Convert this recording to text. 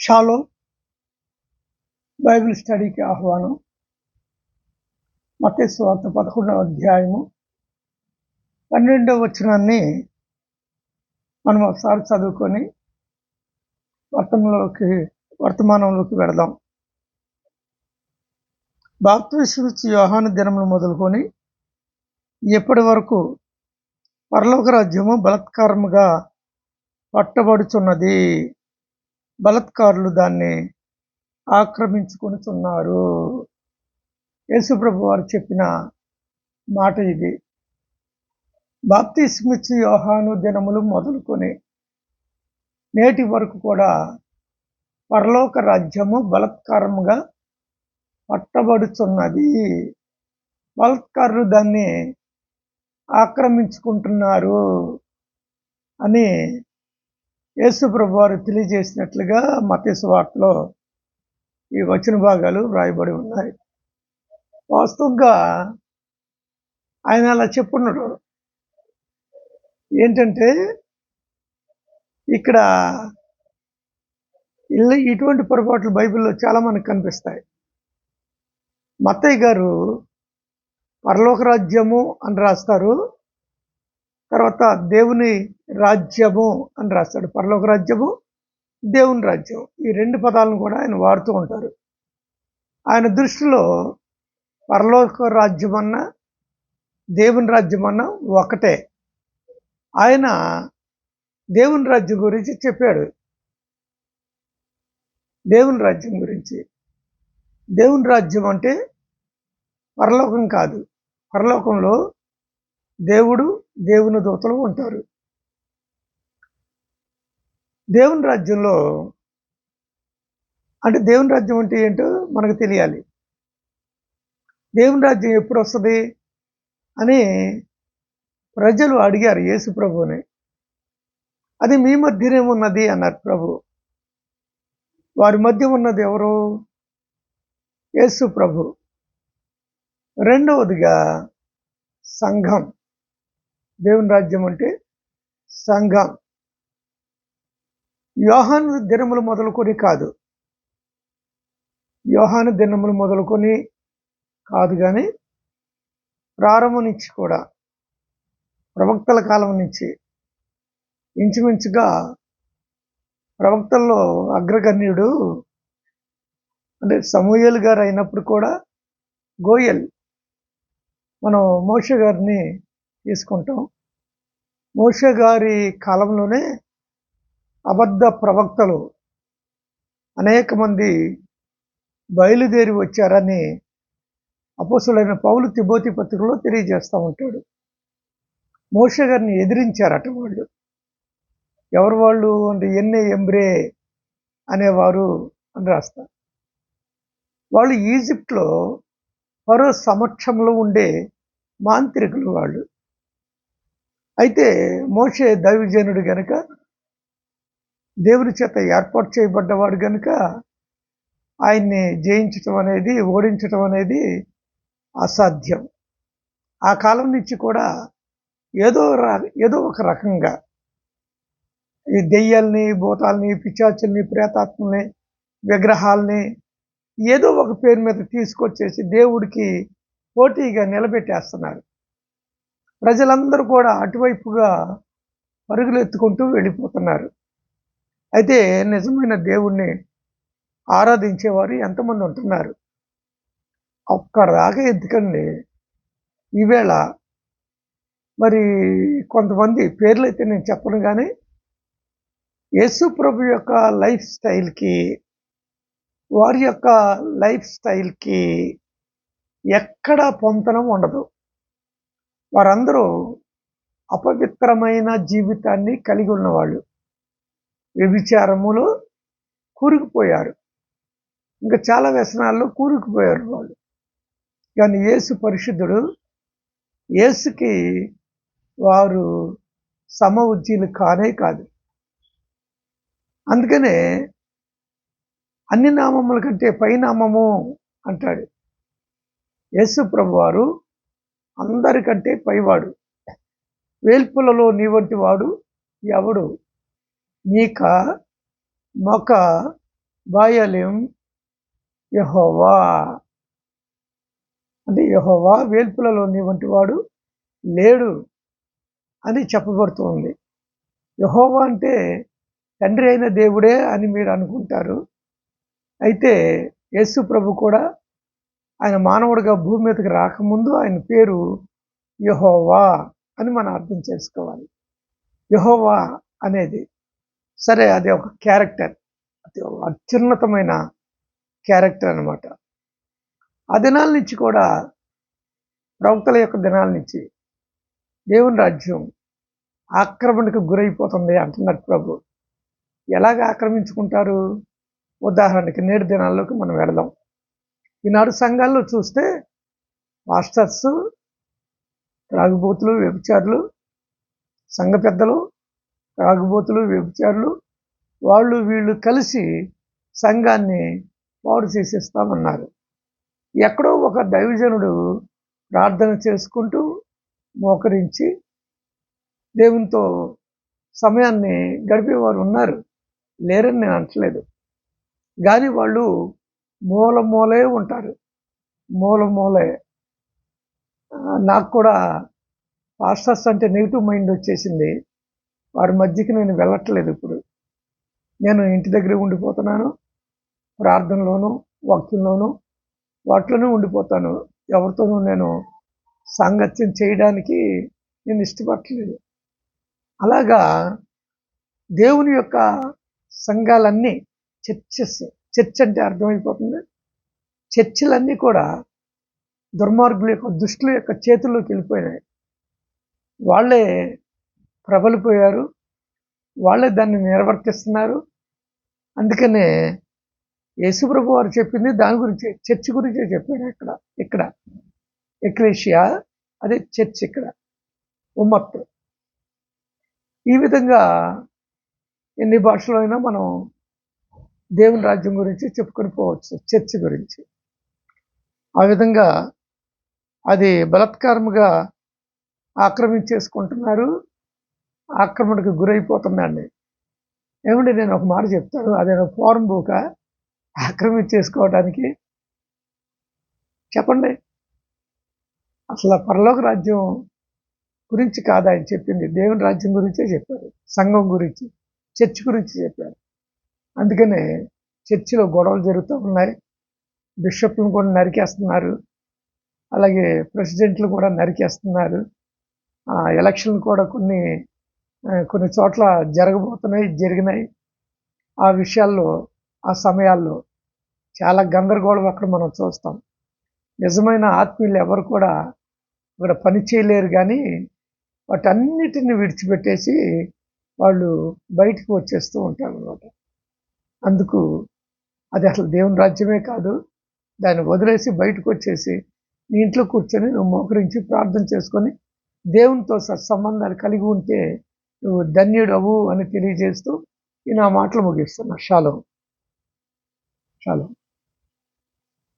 Shallow Bible స్టడీకి ఆహ్వానం. మతేశ్వార్త స్వార్థ పదకొండవ అధ్యాయము. పన్నెండవ వచనాన్ని మనం ఒకసారి చదువుకొని వర్తమంలోకి వర్తమానంలోకి వెళదాం. బాప్తిస్మిచ్చి యోహాను దినములు మొదలుకొని ఎప్పటి వరకు పరలోక రాజ్యము బలత్కారముగా పట్టబడుచున్నది. బలత్కారులు దాన్ని ఆక్రమించుకొనుచున్నారు. యేసుప్రభు వారు చెప్పిన మాట ఇది. బాప్తిస్మిచ్చి యోహాను దినములు మొదలుకొని నేటి వరకు కూడా పరలోక రాజ్యము బలత్కారముగా పట్టబడుచున్నది. బలత్కారులు దాన్ని ఆక్రమించుకుంటున్నారు అని యేసుప్రభు వారు తెలియజేసినట్లుగా మతేసు వాటిలో ఈ వచన భాగాలు వ్రాయబడి ఉన్నాయి. వాస్తవంగా ఆయన అలా చెప్పున్నాడు. ఏంటంటే ఇక్కడ ఇల్లు ఇటువంటి పొరపాట్లు బైబిల్లో చాలా మనకు కనిపిస్తాయి. మత్తయ్య గారు పరలోక రాజ్యము అని రాస్తారు. తర్వాత దేవుని రాజ్యము అని రాస్తాడు. పరలోక రాజ్యము దేవుని రాజ్యం ఈ రెండు పదాలను కూడా ఆయన వాడుతూ ఉంటారు. ఆయన దృష్టిలో పరలోక రాజ్యం అన్న దేవుని రాజ్యం అన్న ఒకటే. ఆయన దేవుని రాజ్యం గురించి చెప్పాడు. దేవుని రాజ్యం గురించి. దేవుని రాజ్యం అంటే పరలోకం కాదు. పరలోకంలో దేవుడు దేవుని దూతలు ఉంటారు. దేవుని రాజ్యంలో అంటే దేవుని రాజ్యం అంటే ఏంటో మనకు తెలియాలి. దేవుని రాజ్యం ఎప్పుడు వస్తుంది అని ప్రజలు అడిగారు యేసు ప్రభుని అది మీ మధ్యనే ఉన్నది అన్నారు ప్రభు. వారి మధ్య ఉన్నది ఎవరు? యేసు ప్రభు. రెండవదిగా సంఘం. దేవుని రాజ్యం అంటే సంఘం. యోహాను దినములు మొదలుకొని కాదు. యోహాను దినములు మొదలుకొని కాదు కానీ ప్రారంభం నుంచి కూడా ప్రవక్తల కాలం నుంచి ఇంచుమించుగా ప్రవక్తల్లో అగ్రగణ్యుడు అంటే సమూయల్ గారు అయినప్పుడు కూడా గోయల్. మనం మోష గారిని తీసుకుంటాం. మోష గారి కాలంలోనే అబద్ధ ప్రవక్తలు అనేక మంది బయలుదేరి వచ్చారని అపోసులైన పౌలు తిబోతి పత్రికలో తెలియజేస్తూ ఉంటాడు. మోష గారిని ఎదిరించారట వాళ్ళు. ఎవరు వాళ్ళు అంటే ఎన్నే ఎంబ్రే అనేవారు అని రాస్తారు. వాళ్ళు ఈజిప్ట్లో పరో సమక్షంలో ఉండే మాంత్రికులు వాళ్ళు. అయితే మోషే దైవజనుడు గనుక దేవుని చేత ఏర్పాటు చేయబడ్డవాడు గనుక ఆయన్ని జయించటం అనేది ఓడించటం అనేది అసాధ్యం. ఆ కాలం నుంచి కూడా ఏదో ఏదో ఒక రకంగా ఈ దెయ్యాల్ని భూతాల్ని పిచాచుల్ని ప్రేతాత్మల్ని విగ్రహాల్ని ఏదో ఒక పేరు మీద తీసుకొచ్చేసి దేవుడికి పోటీగా నిలబెట్టేస్తున్నారు. ప్రజలందరూ కూడా అటువైపుగా పరుగులు ఎత్తుకుంటూ వెళ్ళిపోతున్నారు. అయితే నిజమైన దేవుణ్ణి ఆరాధించేవారు ఎంతమంది ఉంటున్నారు? ఒక్కదాకా ఎందుకండి? ఈవేళ మరి కొంతమంది పేర్లు అయితే నేను చెప్పను కానీ యేసు ప్రభు యొక్క లైఫ్ స్టైల్కి వారి యొక్క లైఫ్ స్టైల్కి ఎక్కడా పొంతనం ఉండదు. వారందరూ అపవిత్రమైన జీవితాన్ని కలిగి ఉన్నవాళ్ళు. వ్యభిచారములో కూరుకుపోయారు. ఇంకా చాలా వ్యసనాల్లో కూరుకుపోయారు వాళ్ళు. కానీ యేసు పరిశుద్ధుడు యేసుకి వారు సమ ఉజ్జీలు కానే కాదు. అందుకనే అన్ని నామముల కంటే పై నామము అంటాడు. యేసు ప్రభు వారు అందరికంటే పైవాడు. వేల్పులలో నీ వంటి వాడు ఎవడు? నీక? మొక? బాయలేం? యహోవా? అంటే యహోవా వేల్పులలో నీ వంటి వాడు లేడు అని చెప్పబడుతుంది. యహోవా అంటే తండ్రి అయిన దేవుడే అని మీరు అనుకుంటారు. అయితే యేసు ప్రభు కూడా ఆయన మానవుడిగా భూమి మీదకి రాకముందు ఆయన పేరు యహోవా అని మనం అర్థం చేసుకోవాలి. యహోవా అనేది సరే అది ఒక క్యారెక్టర్ అది అత్యున్నతమైన క్యారెక్టర్ అనమాట ఆ దినాల నుంచి కూడా ప్రవక్తల యొక్క దినాల నుంచి దేవుని రాజ్యం ఆక్రమణకు గురైపోతుంది అంటున్నారు ప్రభు. ఎలాగ ఆక్రమించుకుంటారు? ఉదాహరణకి నేటి దినాల్లోకి మనం వెళదాం. ఈనాడు సంఘాల్లో చూస్తే మాస్టర్స్ త్రాగుబోతులు వ్యభిచారులు సంఘ పెద్దలు త్రాగుబోతులు వ్యభిచారులు వాళ్ళు వీళ్ళు కలిసి సంఘాన్ని పాడు చేసేస్తామన్నారు. ఎక్కడో ఒక దైవజనుడు ప్రార్థన చేసుకుంటూ మోకరించి దేవునితో సమయాన్ని గడిపేవారు ఉన్నారు. లేరని నేను అంటలేదు కానీ వాళ్ళు మూల మూలే ఉంటారు. మూల మూలే. నాకు కూడా పాస్టర్స్ అంటే నెగిటివ్ మైండ్ వచ్చేసింది. వారి మధ్యకి నేను వెళ్ళట్లేదు ఇప్పుడు. నేను ఇంటి దగ్గర ఉండిపోతున్నాను. ప్రార్థనలోను వాక్యంలోను వాటిలోనే ఉండిపోతాను. ఎవరితోనూ నేను సాంగత్యం చేయడానికి నేను ఇష్టపడట్లేదు. అలాగా దేవుని యొక్క సంఘాలన్నీ చర్చెస్. చర్చ్ అంటే అర్థమైపోతుంది. చర్చిలన్నీ కూడా దుర్మార్గుల యొక్క దుష్టుల యొక్క చేతుల్లోకి వెళ్ళిపోయినాయి. వాళ్ళే ప్రబలిపోయారు. వాళ్ళే దాన్ని నిర్వర్తిస్తున్నారు. అందుకనే యేసుప్రభు వారు చెప్పింది దాని గురించి చర్చ్ గురించే చెప్పాడు ఇక్కడ ఇక్కడ. ఎక్లేషియా అదే చర్చ్ ఇక్కడ ఉమ్మత్తు ఈ విధంగా ఎన్ని భాషలో అయినా మనం దేవుని రాజ్యం గురించి చెప్పుకొని పోవచ్చు చర్చ్ గురించి. ఆ విధంగా అది బలత్కారముగా ఆక్రమించేసుకుంటున్నారు ఆక్రమణకు గురైపోతున్నాండి ఏమంటే నేను ఒక మాట చెప్తాను అదేదో ఫారం బుక్ ఆక్రమించేసుకోవడానికి చెప్పండి. అసలు పరలోక రాజ్యం గురించి కాదా ఆయన చెప్పింది. దేవుని రాజ్యం గురించే చెప్పారు సంఘం గురించి చర్చ్ గురించి చెప్పారు. అందుకనే చర్చిలో గొడవలు జరుగుతూ ఉన్నాయి. బిషప్లను కూడా నరికేస్తున్నారు. అలాగే ప్రెసిడెంట్లు కూడా నరికేస్తున్నారు. ఎలక్షన్లు కూడా కొన్ని కొన్ని చోట్ల జరగబోతున్నాయి జరిగినాయి. ఆ విషయాల్లో ఆ సమయాల్లో చాలా గందరగోళం అక్కడ మనం చూస్తాం. నిజమైన ఆత్మీయులు ఎవరు కూడా ఇక్కడ పని చేయలేరు కానీ వాటన్నిటిని విడిచిపెట్టేసి వాళ్ళు బయటకు వచ్చేస్తూ ఉంటారు అనమాట అందుకు అది అసలు దేవుని రాజ్యమే కాదు. దాన్ని వదిలేసి బయటకు వచ్చేసి నీ ఇంట్లో కూర్చొని నువ్వు మోకరించి ప్రార్థన చేసుకొని దేవునితో సత్సంబంధాలు కలిగి ఉంటే నువ్వు ధన్యుడవు అని తెలియజేస్తూ ఈ నా మాటలు ముగిస్తున్నా. షాలో. షాలో.